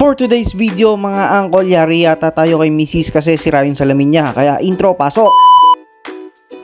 For today's video mga angkol, yari yata tayo kay Mrs. kasi sira salamin niya. Kaya intro, pasok!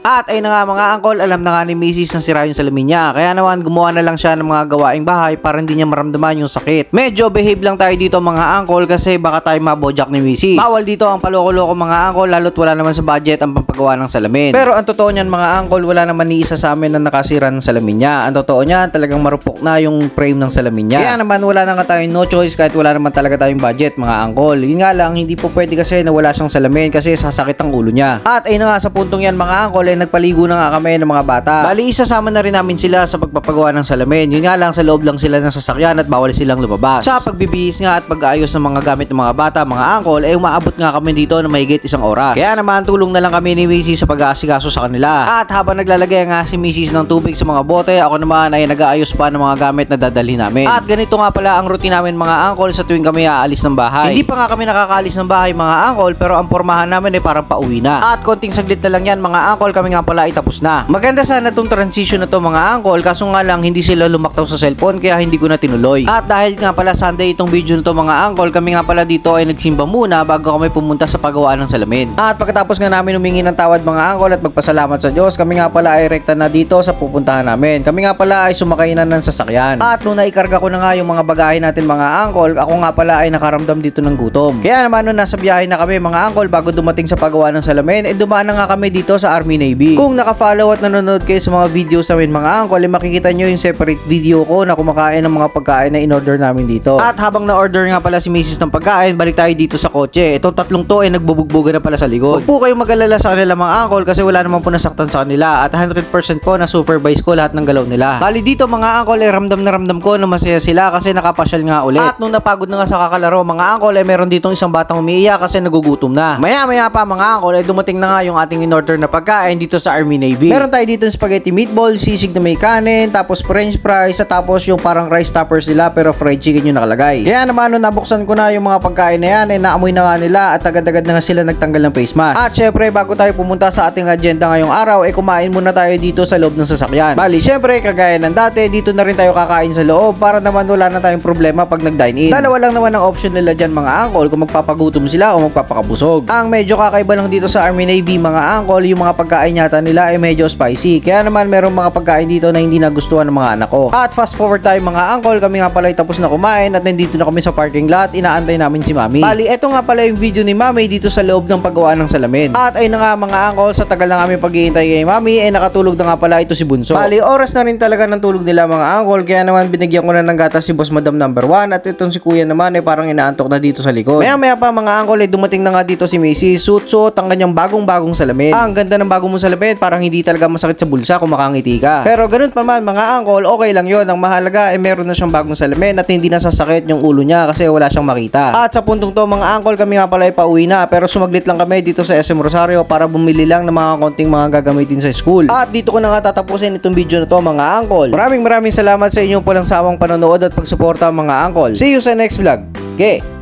At ayun na nga mga angkol, alam na nga ni Mrs. na sira yung salamin niya. Kaya naman gumawa na lang siya ng mga gawaing bahay para hindi niya maramdaman yung sakit. Medyo behave lang tayo dito mga angkol kasi baka tayo mabojak ni Mrs. Bawal dito ang paloko-loko mga angkol lalo't wala naman sa budget ang pampagawa ng salamin. Pero ang totoo niyan mga angkol, wala naman ni isa sa amin na nakasira ng salamin niya. Ang totoo niyan, talagang marupok na yung frame ng salamin niya. Kaya naman wala na nga tayong no choice kahit wala naman talaga tayong budget mga angkol. Yun nga lang, hindi po pwede kasi na wala siyang salamin kasi sasakit ang ulo niya. At ayun na nga sa puntong yan mga angkol, nagpaligo na nga kami ng mga bata. Bali, isasama na rin namin sila sa pagpapagawa ng salamin. Yun nga lang, sa loob lang sila ng sasakyan at bawal silang lumabas. Sa pagbibihis nga at pag-aayos ng mga gamit ng mga bata, mga angkol, eh umaabot nga kami dito na mahigit isang oras. Kaya naman, tulong na lang kami ni Mrs. sa pag-aasikaso sa kanila. At habang naglalagay nga si Mrs. ng tubig sa mga bote, ako naman ay nag-aayos pa ng mga gamit na dadalhin namin. At ganito nga pala ang routine namin mga angkol sa tuwing kami aalis ng bahay. Hindi pa nga kami nakakaalis ng bahay mga angkol, pero ang pormahan namin ay parang pauwi na. At konting saglit na lang yan mga angkol, kami nga pala ay tapos na. Maganda sana tong transition na to mga angkol, kaso nga lang hindi sila lumaktaw sa cellphone kaya hindi ko na tinuloy. At dahil nga pala Sunday itong video na to mga angkol, kami nga pala dito ay nagsimba muna bago kami pumunta sa paggawa ng salamin. At pagkatapos nga namin humingi ng tawad mga angkol at magpasalamat sa Diyos, kami nga pala ay rekta na dito sa pupuntahan namin. Kami nga pala ay sumakay na ng sasakyan. At nung naikarga ko na nga yung mga bagahe natin mga angkol, ako nga pala ay nakaramdam dito ng gutom. Kaya naman nung nasa biyahe na kami mga angkol bago dumating sa paggawa ng salamin, eh dumaan na nga kami dito sa Army Navy. Kung naka-follow at nanonood kayo sa mga videos namin mga angkol, eh makikita nyo yung separate video ko na kumakain ng mga pagkain na in-order namin dito. At habang na-order nga pala si Mrs. ng pagkain, balik tayo dito sa kotse. Itong tatlong to ay nagbubugbuga na pala sa likod. Huwag po kayong mag-alala sa kanila mga angkol kasi wala naman po nasaktan sa kanila at 100% po na supervise ko lahat ng galaw nila. Bali dito mga angkol ay ramdam na ramdam ko na masaya sila kasi nakapasyal nga ulit. At nung napagod na nga sa kakalaro mga angkol ay meron ditong isang batang umiiyak kasi nagugutom na. Maya maya pa mga angkol ay dumating na nga yung ating in-order na pagkain dito sa Army Navy. Meron tayo dito spaghetti meatball, sisig na may kanin, tapos french fries, at tapos yung parang rice toppers nila pero fried chicken yung nakalagay. Kaya naman nung nabuksan ko na yung mga pagkain na yan, eh naamoy na nga nila at agad-agad na nga sila nagtanggal ng face mask. At syempre bago tayo pumunta sa ating agenda ngayong araw, eh kumain muna tayo dito sa loob ng sasakyan. Bali, syempre kagaya ng dati, dito na rin tayo kakain sa loob para naman wala na tayong problema pag nag-dine in. Dalawa lang naman ang option nila dyan mga angkol kung magpapagutom sila o magpapakabusog. Ang medyo kakaiba lang dito sa Army Navy mga angkol, yung mga pagkain yata nila ay medyo spicy. Kaya naman merong mga pagkain dito na hindi nagustuhan ng mga anak ko. At fast forward tayo mga angkol, kami nga pala ay tapos na kumain at nandito na kami sa parking lot, inaantay namin si Mami. Bali, eto nga pala yung video ni Mami dito sa loob ng paggawa ng salamin. At ayun na nga mga angkol, sa tagal na kami paghihintay kay Mami, ay nakatulog na nga pala ito si Bunso. Bali, oras na rin talaga ng tulog nila mga angkol, kaya naman binigyan ko na ng gatas si Boss Madam number 1 at itong si Kuya naman ay parang inaantok na dito sa likod. Maya maya pa mga angkol ay dumating na nga dito si Macy, suit-suit ang kanyang bagong-bagong salamin. Ah, ang ganda ng bagong mong salamin, parang hindi talaga masakit sa bulsa kung makangiti ka. Pero ganun pa man mga angkol, okay lang yon Ang mahalaga ay meron na siyang bagong salamin at hindi na sasakit yung ulo niya kasi wala siyang makita. At sa puntong to mga angkol, kami nga pala ay pauwi na pero sumaglit lang kami dito sa SM Rosario para bumili lang ng mga konting mga gagamitin sa school. At dito ko na nga tatapusin itong video na to mga angkol. Maraming maraming salamat sa inyong pulang sawang panonood at pagsuporta mga angkol. See you sa next vlog. Okay.